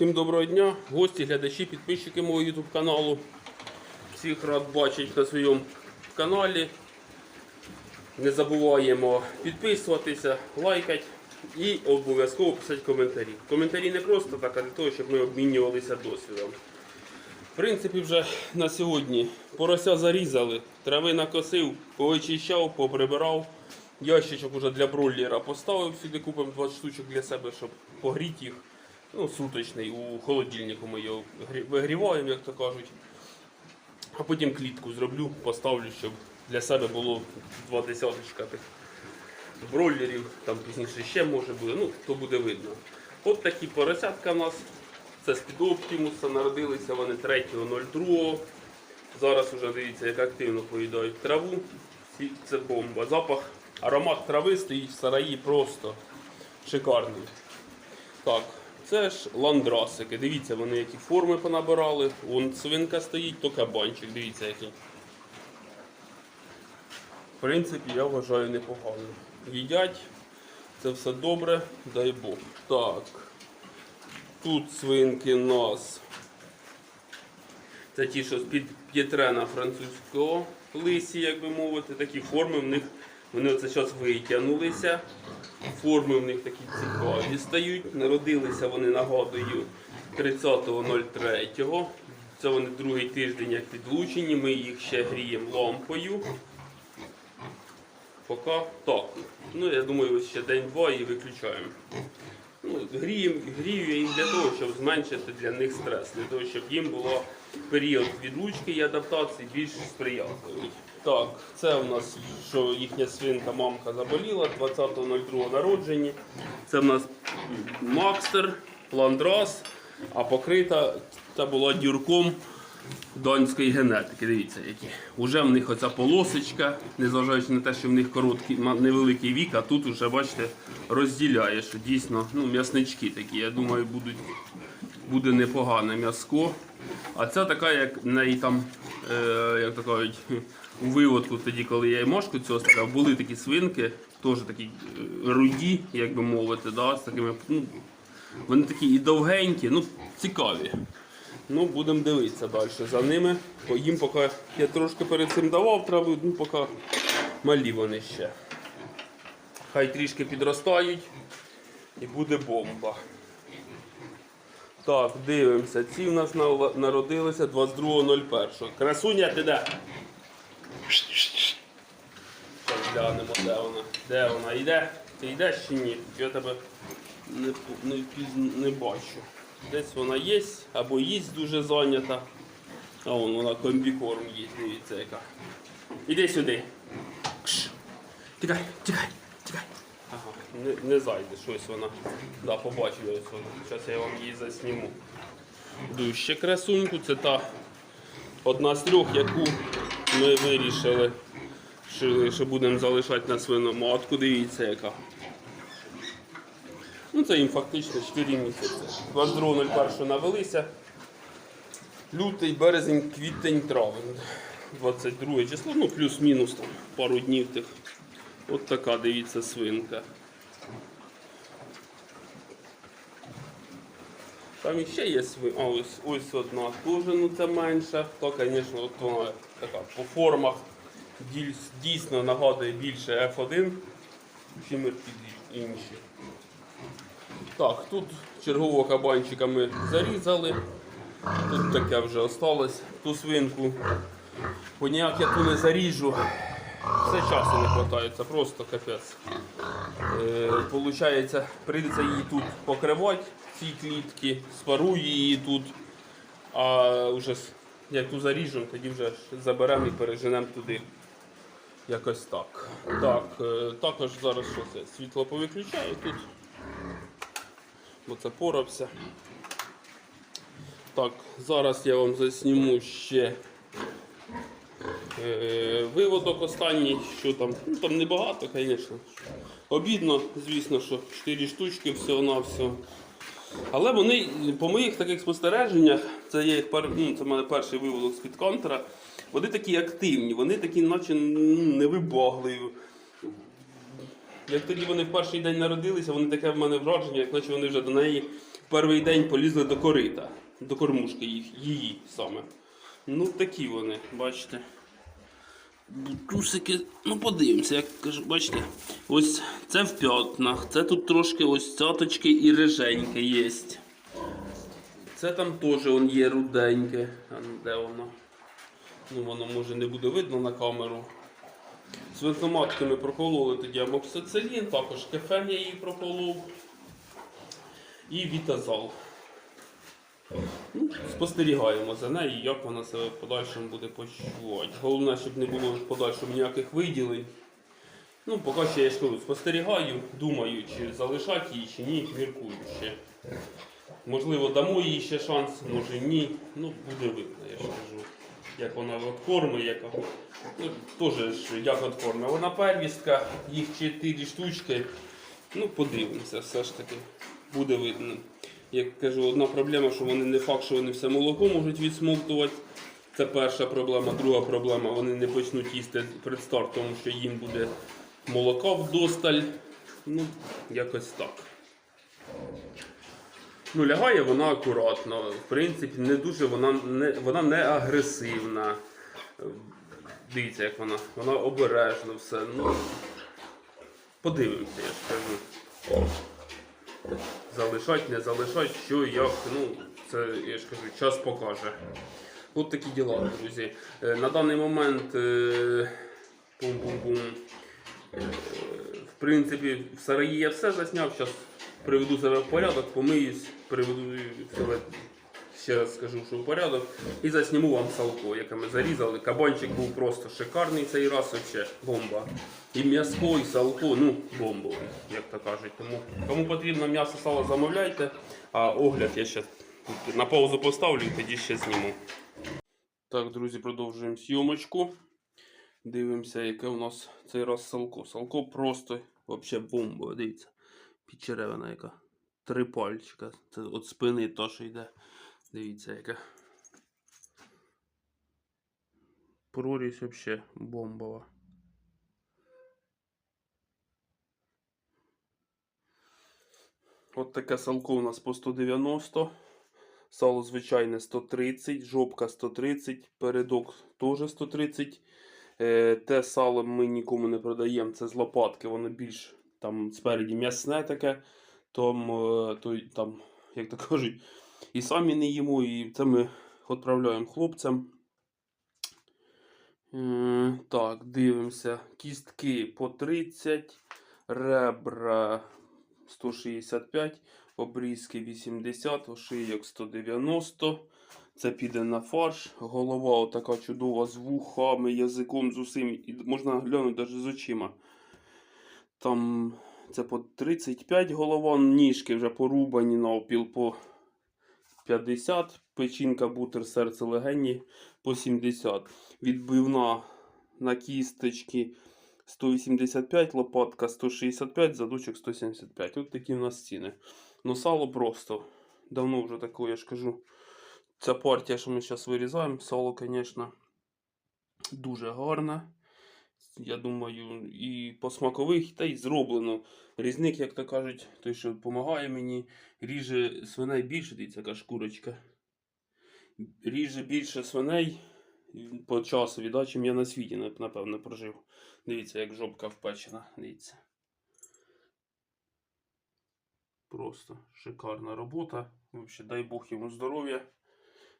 Всім доброго дня, гості, глядачі, підписчики мого YouTube каналу. Всіх рад бачити на своєму каналі. Не забуваємо підписуватися, лайкати і обов'язково писати коментарі. Коментарі не просто так, а для того, щоб ми обмінювалися досвідом. В принципі, вже на сьогодні порося зарізали, трави накосив, повичищав, поприбирав. Ящичок уже для бройлера поставив сюди, купимо 20 штучок для себе, щоб погріти їх. Ну, суточний, у холодильнику ми його вигріваємо, як то кажуть. А потім клітку зроблю, поставлю, щоб для себе було два десяточка тих бройлерів, там пізніше ще може буде, ну то буде видно. От такі поросятка в нас. Це з-під Оптимуса, народилися вони 3.02. Зараз вже дивіться, як активно поїдають траву. Це бомба. Запах, аромат трави стоїть в сараї просто шикарний. Так, це ж ландрасики. Дивіться, вони які форми понабирали. Вон свинка стоїть, то кабанчик. Дивіться, який. В принципі, я вважаю непогано. Їдять, це все добре, дай Бог. Так. Тут свинки у нас. Це ті, що з-під п'єтрена французького лисі, як би мовити, такі форми в них. Вони оце зараз витягнулися. Форми в них такі цікаві стають. Народилися вони, нагадую, 30.03. Це вони другий тиждень як підлучені. Ми їх ще гріємо лампою. Поки так. Ну, я думаю, ось ще день-два і виключаємо. Ну, грію, грію я їх для того, щоб зменшити для них стрес, для того, щоб їм було період відлучки і адаптації більш сприятливий. Так, це у нас, що їхня свинка, мамка заболіла 20.02 народження. Це в нас Макстер, Ландрас, а покрита та була дюрком данської генетики. Дивіться, які. Уже в них оця полосочка, незважаючи на те, що в них короткий, невеликий вік, а тут вже, бачите, розділяє, що дійсно ну, м'яснички такі. Я думаю, будуть, буде непогане м'яско. А ця така, як неї там, е, як то кажуть, у виводку, тоді, коли я і мошку цього сказав, були такі свинки, теж такі е, руді, як би мовити, да, з такими, ну, вони такі і довгенькі, ну, цікаві. Ну, будемо дивитися далі за ними. Їм поки я трошки перед цим давав траву, ну поки малі вони ще. Хай трішки підростають і буде бомба. Так, дивимося. Ці в нас народилися 22.01. Красуня, ти де? Зараз глянемо, де вона. Де вона? Йде? Ти йдеш чи ні? Я тебе не, не, не бачу. Десь вона є, або їсть дуже зайнята. А вон вона комбікорм їсть, дивіться яка. Іди сюди. Кш. Тікай, тікай, тікай. Ага, не, не зайде щось вона. Да, побачив я ось вона. Зараз я вам її засніму. Йду ще красуньку, це та одна з трьох, яку ми вирішили, що, що будемо залишати на свиноматку. Дивіться яка. Ну, це їм фактично 4 місяці. 22.01 навелися. Лютий, березень, квітень, травень. 22 число, ну плюс-мінус там пару днів тих. От така, дивіться, свинка. Там іще є свинка. А ось, ось одна теж, ну це менша. То, звісно, от вона така по формах дійсно нагадує більше F1, чим інші. Так, тут чергового кабанчика ми зарізали. Тут таке вже осталось. Ту свинку. Бо ніяк я ту не заріжу. Все часу не вистачає, це просто капець. Е, Получається, прийдеться її тут покривати, ці клітки, спарую її тут. А вже як ту заріжемо, тоді вже заберемо і переженемо туди. Якось так. Так, е, також зараз що це? Світло повиключаю тут бо це порався. Так, зараз я вам засніму ще е, виводок останній, що там. Ну там небагато, звісно. Обідно, звісно, що 4 штучки всього-навсього. Але вони, по моїх таких спостереженнях, це є ну, це в мене перший виводок з-під контра, вони такі активні, вони такі, наче ну, невибагливі. Як тоді вони в перший день народилися, вони таке в мене враження, як наче вони вже до неї в перший день полізли до корита, до кормушки їх, її саме. Ну такі вони, бачите. Бутусики, ну подивимося, як кажу, бачите, ось це в п'ятнах, це тут трошки ось цяточки і риженьке є. Це там теж он є руденьке. А ну, де воно? Ну воно може не буде видно на камеру. Свинтоматки ми прокололи тоді амоксицилін, також кефен я її проколов. І вітазал. Ну, спостерігаємо за нею, як вона себе в подальшому буде почувати. Головне, щоб не було в подальшому ніяких виділень. Ну, поки що я ж кажу, спостерігаю, думаю, чи залишати її, чи ні, міркую ще. Можливо, дамо їй ще шанс, може ні. Ну, буде видно, я ж кажу. Як вона відкорми, яка. Ну, теж як відкорми. Вона первістка, їх 4 штучки. Ну, подивимося, все ж таки. Буде видно. Як кажу, одна проблема, що вони не факт, що вони все молоко можуть відсмоктувати. Це перша проблема. Друга проблема, вони не почнуть їсти предстарт, тому що їм буде молока вдосталь. Ну, якось так. Ну, лягає вона акуратно. В принципі, не дуже вона не, вона не агресивна. Дивіться, як вона. Вона обережно все. Ну, подивимося, я ж кажу. Залишать, не залишать, що як. Ну, це я ж кажу, час покаже. От такі діла, друзі. Е, На даний момент. е, Пум-пум-пум. Е, В принципі, в Сараї я все засняв. Зараз приведу себе в порядок, помиюсь, приведу себе, ще раз скажу, що в порядок. І засніму вам салко, яке ми зарізали. Кабанчик був просто шикарний цей раз, вообще бомба. І м'яско, і салко, ну, бомбовий, як то кажуть. Тому кому потрібно м'ясо, сало, замовляйте. А огляд я ще на паузу поставлю і тоді ще зніму. Так, друзі, продовжуємо зйомочку. Дивимося, яке у нас цей раз салко. Салко просто взагалі бомба. Дивіться. Підчеревина яка. Три пальчика. Це від спини то, що йде. Дивіться, яка. Прорізь взагалі бомбова. От таке салко у нас по 190. Сало звичайне 130, жопка 130, передок теж 130. Е, Те сало ми нікому не продаємо, це з лопатки, воно більш там спереді м'ясне таке, там, е, то, там, як то кажуть, і самі не їмо, і це ми відправляємо хлопцям. Е, Так, дивимося. Кістки по 30, ребра 165, обрізки 80, ошийок 190. Це піде на фарш. Голова отака чудова з вухами, язиком, з усім. Можна глянути навіть з очима. Там це по 35 голова, ніжки вже порубані на опіл по 50, печінка, бутер, серце, легені по 70. Відбивна на кісточки 185, лопатка 165, задочок 175. От такі в нас ціни. Ну сало просто. Давно вже такое, я ж кажу. Ця партія, що ми зараз вирізаємо, сало, звісно, дуже гарне. Я думаю, і по смакових, та й зроблено. Різник, як то кажуть, той, що допомагає мені, ріже свиней більше, дивіться, яка шкурочка. Ріже більше свиней по часу, да, чим я на світі, напевно, прожив. Дивіться, як жопка впечена. Дивіться. Просто шикарна робота. Взагалі, дай Бог йому здоров'я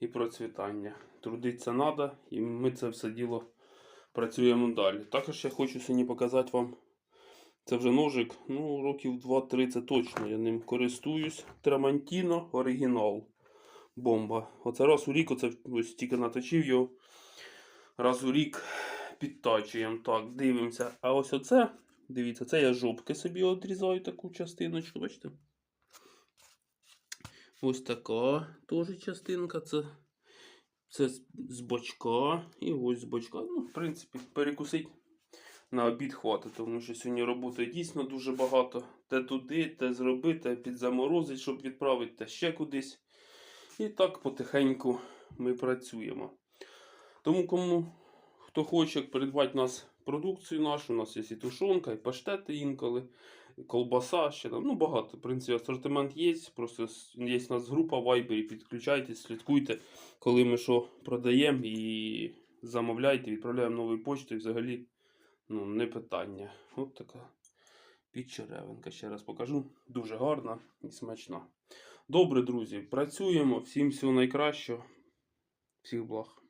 і процвітання. Трудиться треба, і ми це все діло працюємо далі. Також я хочу сьогодні показати вам. Це вже ножик, ну, років 2-3 це точно. Я ним користуюсь. Трамантіно оригінал. Бомба. Оце раз у рік, оце ось тільки наточив його. Раз у рік підтачуємо. Так, дивимося. А ось оце, дивіться, це я жопки собі відрізаю таку частиночку, бачите? Ось така теж частинка. Це, це з- бочка. І ось з бочка. Ну, в принципі, перекусить на обід хватить, тому що сьогодні роботи дійсно дуже багато. Те туди, те зробити, підзаморозить, щоб відправити, те ще кудись. І так потихеньку ми працюємо. Тому кому хто хоче придбати нас продукцію нашу. У нас є і тушонка, і паштети інколи, колбаса, ще там. Ну, багато. В принципі, асортимент є. Просто є у нас група в Viber, підключайтесь, слідкуйте, коли ми що продаємо і замовляйте, відправляємо новою почтою. Взагалі, ну, не питання. От така підчеревинка. Ще раз покажу. Дуже гарна і смачна. Добре, друзі, працюємо. Всім всього найкращого. Всіх благ.